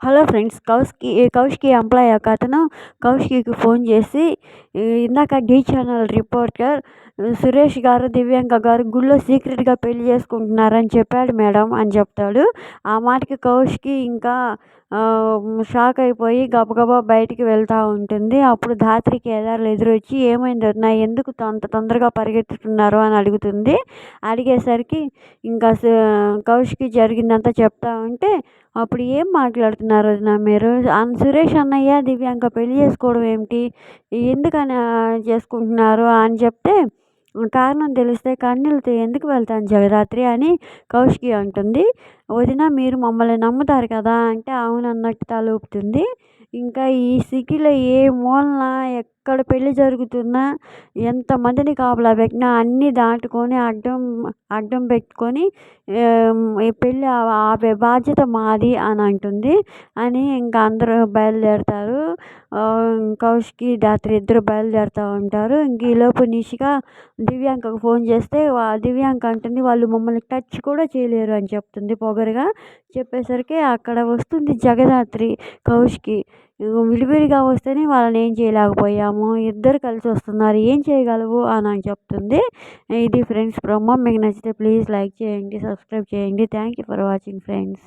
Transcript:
Hello friends Kaushiki Kaushiki employ ఒక అతను Kaushiki phone చేసి ఇందాక ఢీ ఛానల్ రిపోర్టర్ సురేష్ గారు దివ్యాంక గారు గుళ్ళో సీక్రెట్గా పెళ్ళి చేసుకుంటున్నారని చెప్పాడు మేడం అని చెప్తాడు. ఆ మాటకి కౌశికి ఇంకా షాక్ అయిపోయి గబగబా బయటికి వెళ్తూ ఉంటుంది. అప్పుడు ధాత్రి కేదార్లు ఎదురొచ్చి ఏమైంది వదిన ఎందుకు అంత తొందరగా పరిగెత్తుతున్నారు? అని అడుగుతుంది. అడిగేసరికి ఇంకా కౌశికి జరిగిందంతా చెప్తా ఉంటే అప్పుడు ఏం మాట్లాడుతున్నారు వదినా మీరు? సురేష్ అన్నయ్య దివ్యాంక పెళ్ళి చేసుకోవడం ఏమిటి? ఎందుకని చేసుకుంటున్నారు అని చెప్తే కారణం తెలిస్తే కన్నీళ్ళతో ఎందుకు వెళ్తాను జగదాత్రి అని కౌశికి అంటుంది. వదిన మీరు మమ్మల్ని నమ్ముతారు కదా అంటే అవునన్నట్టు తల ఊపుతుంది ఇంకా ఈ సిటీలో ఏ మూలన ఎక్కడ పెళ్ళి జరుగుతున్నా ఎంతమందిని కాపలా పెట్టినా అన్నీ దాటుకొని అడ్డం అడ్డం పెట్టుకొని పెళ్ళి ఆపే బాధ్యత మాది అని అంటుంది. అని ఇంకా అందరూ బయలుదేరుతారు. కౌశికి ధాత్రి ఇద్దరు బయలుదేరుతూ ఉంటారు. ఇంక ఈలోపు నిషిక దివ్యాంకకు ఫోన్ చేస్తే దివ్యాంక అంటుంది వాళ్ళు మమ్మల్ని టచ్ కూడా చేయలేరు అని చెప్తుంది పొగరుగా. చెప్పేసరికి అక్కడ వస్తుంది జగదాత్రి కౌశికి. విడివిడిగా వస్తేనే వాళ్ళని ఏం చేయలేకపోయాము. ఇద్దరు కలిసి వస్తున్నారు. ఏం చేయగలవు? అని చెప్తుంది. ఇది ఫ్రెండ్స్ ప్రోమో మీకు నచ్చితే ప్లీజ్ లైక్ చేయండి సబ్స్క్రైబ్ చేయండి. Thank you for watching friends.